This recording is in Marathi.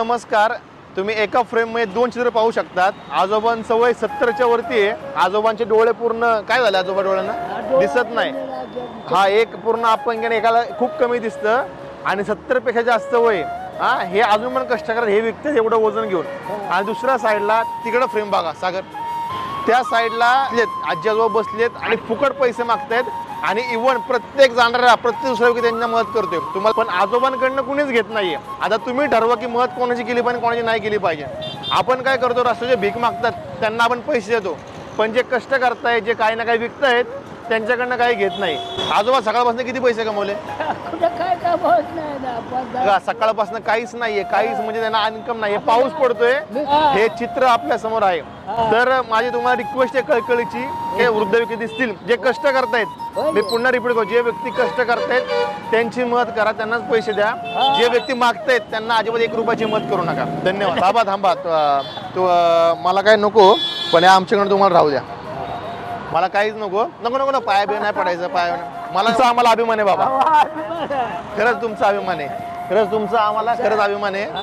नमस्कार. तुम्ही एका फ्रेममध्ये दोन चित्र पाहू शकतात. आजोबांचं वय सत्तरच्या वरती आहे. आजोबांचे डोळे पूर्ण काय झाले आजोबा डोळ्यांना? दिसत नाही. हा एक पूर्ण आपण एकाला खूप कमी दिसतं. आणि सत्तरपेक्षा जास्त वय. हा हे अजून पण कष्ट करत हे विकतात एवढं वजन घेऊन. आणि दुसऱ्या साईडला तिकडं फ्रेम बघा सागर. त्या साईडला आजी आजोबा बसलेत आणि फुकट पैसे मागतायत. आणि इव्हन प्रत्येक जाणारा प्रत्येक दुसऱ्या व्यक्ती त्यांना मदत करतोय. तुम्हाला पण आजोबांकडनं कुणीच घेत नाहीये. आता तुम्ही ठरवा की मदत कोणाची केली पाहिजे कोणाची नाही केली पाहिजे. आपण काय करतो रस्त्याचे भीक मागतात त्यांना आपण पैसे देतो. पण जे कष्ट करतायत जे काही ना काही विकतायत त्यांच्याकडनं काही घेत नाही. आजोबा सकाळपासून किती पैसे कमवले? काय बघा, सकाळपासून काहीच नाहीये काहीच म्हणजे त्यांना इन्कम नाहीये पाऊस पडतोय. हे. चित्र आपल्यासमोर आहे. तर माझी तुम्हाला रिक्वेस्ट आहे कळकळीची हे वृद्ध व्यक्ती दिसतील. जे कष्ट करतायत मी पुन्हा रिपीट करतो जे व्यक्ती कष्ट करतायत त्यांची मदत करा त्यांनाच पैसे द्या. जे व्यक्ती मागतायत त्यांना अजिबात एक रुपयाची मदत करू नका. धन्यवाद. बाबा थांबा. तू, मला काय नको पण हे आमच्याकडे तुम्हाला राहू द्या. मला काहीच नको. नको नको ना पाया बिया नाही पडायचं पाया मला तुमचा आम्हाला अभिमान आहे बाबा. खरंच तुमचा अभिमान आहे. खरंच तुमचा आम्हाला खरंच अभिमान आहे.